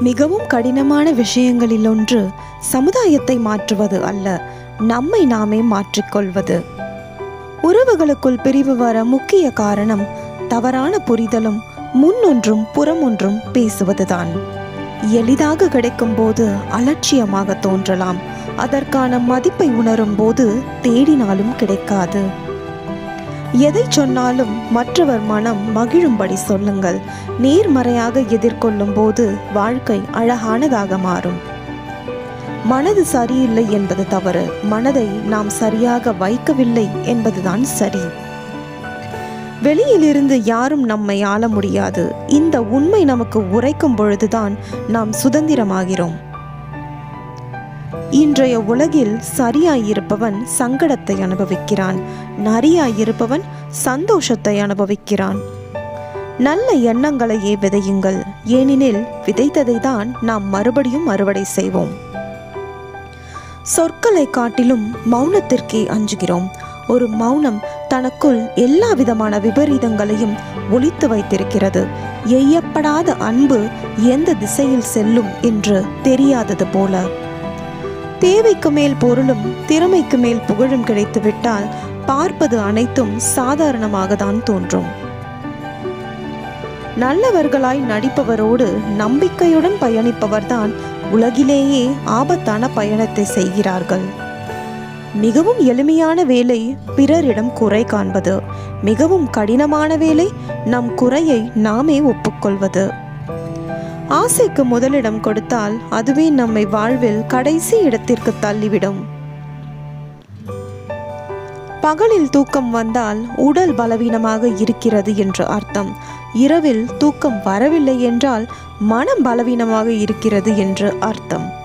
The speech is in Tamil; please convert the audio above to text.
மிகவும் கடினமான விஷயங்களில் ஒன்று சமுதாயத்தை மாற்றுவது அல்ல நம்மை நாமே மாற்றிக்கொள்வது. உறவுகளுக்குள் பிரிவு வர முக்கிய காரணம் தவறான புரிதலும் முன்னொன்றும் புறமொன்றும் பேசுவதுதான். எளிதாக கிடைக்கும் போது அலட்சியமாக தோன்றலாம் அதற்கான மதிப்பை உணரும் போது தேடினாலும் கிடைக்காது. எதை சொன்னாலும் மற்றவர் மனம் மகிழும்படி சொல்லுங்கள். நேர்மறையாக எதிர்கொள்ளும் போது வாழ்க்கை அழகானதாக மாறும். மனது சரியில்லை என்பது தவறு. மனதை நாம் சரியாக வைக்கவில்லை என்பதுதான் சரி. வெளியிலிருந்து யாரும் நம்மை ஆள முடியாது. இந்த உண்மை நமக்கு உரைக்கும் பொழுதுதான் நாம் சுதந்திரமாகிறோம். இன்றைய உலகில் சரியாயிருப்பவன் சங்கடத்தை அனுபவிக்கிறான். நரியாயிருப்பவன் சந்தோஷத்தை அனுபவிக்கிறான். நல்ல எண்ணங்களையே விதையுங்கள். ஏனெனில் விதைத்ததை தான் நாம் மறுபடியும் அறுவடை செய்வோம். சொற்களை காட்டிலும் மௌனத்திற்கே அஞ்சுகிறோம். ஒரு மௌனம் தனக்குள் எல்லா விதமான விபரீதங்களையும் ஒழித்து வைத்திருக்கிறது. எய்யப்படாத அன்பு எந்த திசையில் செல்லும் என்று தெரியாதது போல. தேவைக்கு மேல் பொருளும் திறமைக்கு மேல் புகழும் கிடைத்துவிட்டால் பார்ப்பது அனைத்தும் சாதாரணமாக தான் தோன்றும். நல்லவர்களாய் நடிப்பவரோடு நம்பிக்கையுடன் பயணிப்பவர்தான் உலகிலேயே ஆபத்தான பயணத்தை செய்கிறார்கள். மிகவும் எளிமையான வேலை பிறரிடம் குறை காண்பது மிகவும் கடினமான வேலை நம் குறையை நாமே ஒப்புக்கொள்வது. ஆசைக்கு முதலிடம் கொடுத்தால் அதுவே நம்மை வாழ்வில் கடைசி இடத்திற்கு தள்ளிவிடும். பகலில் தூக்கம் வந்தால் உடல் பலவீனமாக இருக்கிறது என்று அர்த்தம். இரவில் தூக்கம் வரவில்லை என்றால் மனம் பலவீனமாக இருக்கிறது என்று அர்த்தம்.